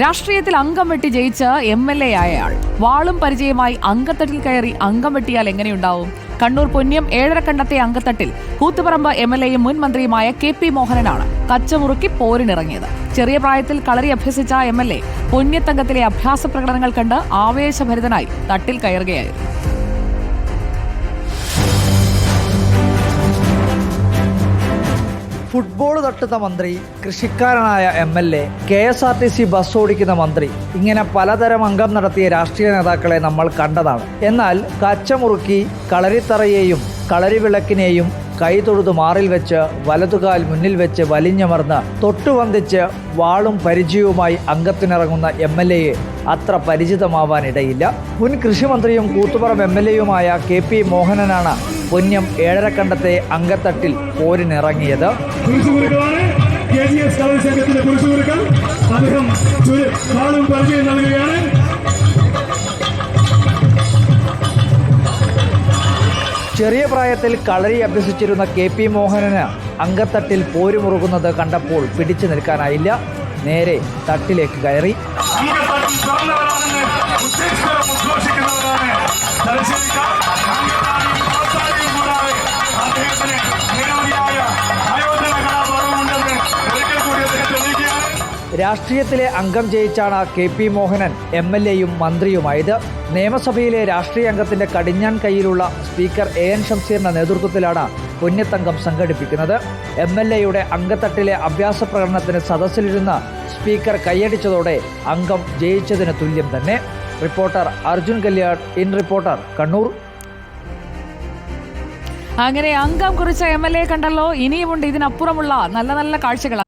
രാഷ്ട്രീയത്തിൽ അംഗം വെട്ടി ജയിച്ച എം എൽ എ ആയയാൾ വാളും പരിചയമായി അങ്കത്തട്ടിൽ കയറി അംഗം വെട്ടിയാൽ എങ്ങനെയുണ്ടാവും? കണ്ണൂർ പൊന്നിയം ഏഴരക്കണ്ടത്തെ അങ്കത്തട്ടിൽ കൂത്തുപറമ്പ് എം എൽ എയും മുൻ മന്ത്രിയുമായ കെ പി മോഹനനാണ് കച്ചമുറുക്കി പോരിനിറങ്ങിയത്. ചെറിയ പ്രായത്തിൽ കളരി അഭ്യസിച്ച എം എൽ എ പൊന്നിയത്തംഗത്തിലെ അഭ്യാസ പ്രകടനങ്ങൾ കണ്ട് ആവേശഭരിതനായി തട്ടിൽ കയറുകയായിരുന്നു. ഫുട്ബോൾ തട്ടുന്ന മന്ത്രി കൃഷിക്കാരനായ M L A K S R T C bus ഓടിക്കുന്ന മന്ത്രി ഇങ്ങനെ പലതരം അംഗം നടത്തിയ രാഷ്ട്രീയ നേതാക്കളെ നമ്മൾ കണ്ടതാണ്. എന്നാൽ കച്ചമുറുക്കി കളരിത്തറയെയും കളരിവിളക്കിനെയും കൈതൊഴുതു മാറിൽ വെച്ച് വലതുകാൽ മുന്നിൽ വെച്ച് വലിഞ്ഞമർന്ന് തൊട്ടുവന്തിച്ച് വാളും പരിചയവുമായി അംഗത്തിനിറങ്ങുന്ന എം എൽ എയെ അത്ര പരിചിതമാവാനിടയില്ല. മുൻ കൃഷിമന്ത്രിയും കൂത്തുപറം എം എൽ എയുമായ കെ പി മോഹനനാണ് പൊന്നം ഏഴരക്കണ്ടത്തെ അങ്കത്തട്ടിൽ പോരിനിറങ്ങിയത്. കുരിശുകുരുക്കളാണ് കെ ജി എസ് കളരി സംഘത്തിന്റെ കുരിശുകുരുക്കൾ അദ്ദേഹം ചുരു- പരിചയം നൽകുകയാണ്. ചെറിയ പ്രായത്തിൽ കളരി അഭ്യസിച്ചിരുന്ന കെ പി മോഹനന് അങ്കത്തട്ടിൽ പോരുമുറുകുന്നത് കണ്ടപ്പോൾ പിടിച്ചു നിൽക്കാനായില്ല. നേരെ തട്ടിലേക്ക് കയറി. രാഷ്ട്രീയത്തിലെ അംഗം ജയിച്ചാണ് K P Mohanan M L എയും മന്ത്രിയുമായത്. നിയമസഭയിലെ രാഷ്ട്രീയ അംഗത്തിന്റെ കടിഞ്ഞാൻ കയ്യിലുള്ള സ്പീക്കർ എ എൻ ഷംസീറിന്റെ നേതൃത്വത്തിലാണ് പുണ്യത്തങ്കം സംഘടിപ്പിക്കുന്നത്. എം എൽ എയുടെ അംഗത്തട്ടിലെ അഭ്യാസ പ്രകടനത്തിന് സദസ്സിലിരുന്ന് സ്പീക്കർ കൈയടിച്ചതോടെ അംഗം ജയിച്ചതിന് തുല്യം തന്നെ. Reporter Arjun Kalyan in reporter Kannur. അങ്ങനെ അംഗം കുറിച്ച എം എൽ എ കണ്ടല്ലോ ഇനിയുമുണ്ട് ഇതിനപ്പുറമുള്ള നല്ല നല്ല കാഴ്ചകൾ